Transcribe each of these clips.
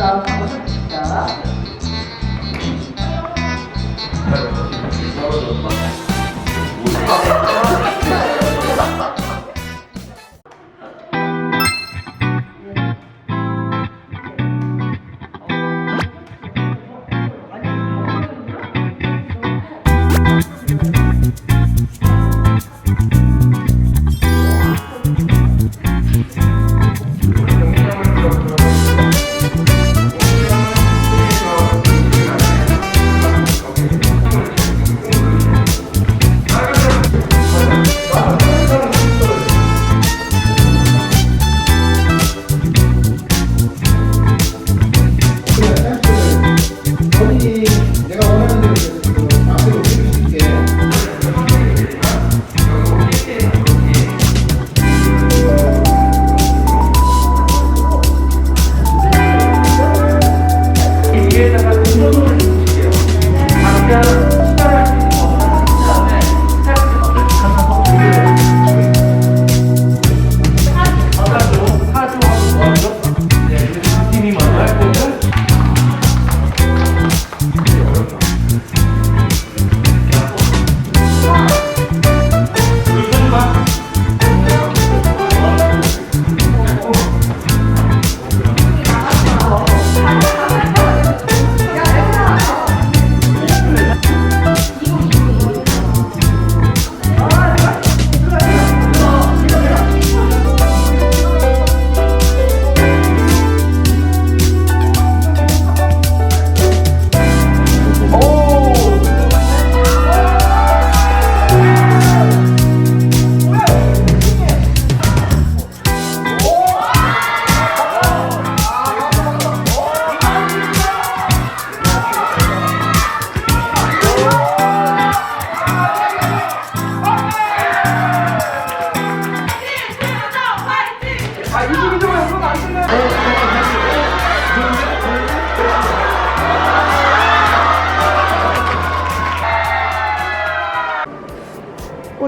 한번 해봅시다.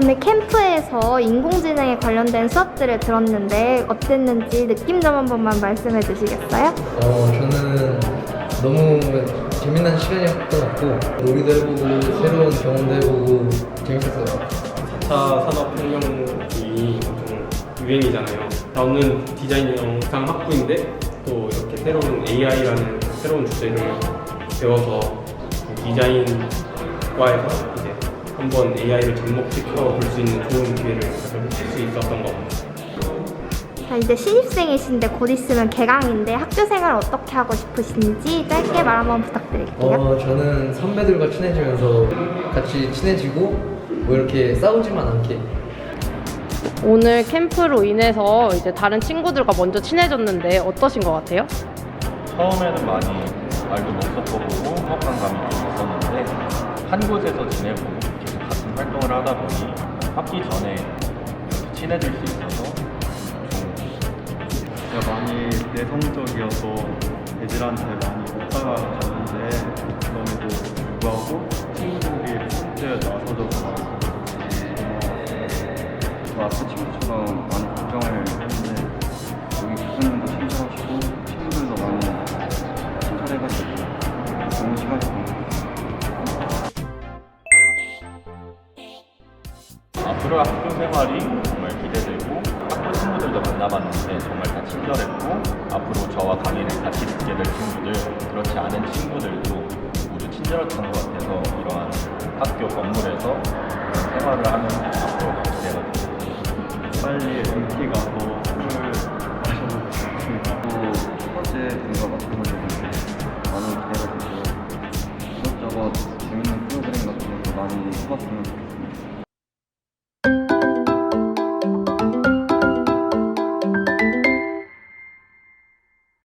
오늘 캠프에서 인공지능에 관련된 수업들을 들었는데 어땠는지 느낌 좀 한 번만 말씀해 주시겠어요? 어, 저는 너무 재미난 시간이었던 것 같고 놀이도 해보고 새로운 경험도 해보고 재밌었어요. 4차 산업혁명이 엄청 유행이잖아요. 저는 디자인 영상 학부인데 또 이렇게 새로운 AI라는 새로운 주제를 배워서 그 디자인과에서 한번 AI를 접목시켜 볼 수 있는 좋은 기회를 가질 수 있었던 것 같아요. 자, 이제 신입생이신데 곧 있으면 개강인데 학교 생활 어떻게 하고 싶으신지 짧게 말 한번 부탁드릴게요. 어, 저는 선배들과 친해지면서 같이 친해지고 뭐 이렇게 싸우지만 않게 오늘 캠프로 인해서 이제 다른 친구들과 먼저 친해졌는데 어떠신 것 같아요? 처음에는 많이 말도 못 섞어보고 허강감이 좀 있었는데 한 곳에서 지내고 같은 활동을 하다 보니 합기 전에 친해질 수 있어서 제가 많이 내성적이어서 애들한테 많이 못 따라갔는데 그럼에도 불구하고 친구들이 함께 나서줘서 저 앞에 친구처럼 많이 앞으로 학교 생활이 정말 기대되고 학교 친구들도 만나봤는데 정말 다 친절했고 앞으로 저와 강의를 같이 듣게 될 친구들 그렇지 않은 친구들도 모두 친절했던 것 같아서 이러한 학교 건물에서 생활을 하는 앞으로 기대가 됩니다. 빨리 MT 가서 술을 마셔보고 싶습니다. 첫 번째 분과 마찬가지로 많이 기대가 되고 이것저것 재밌는 프로그램 같은 것도 많이 해봤으면 좋겠고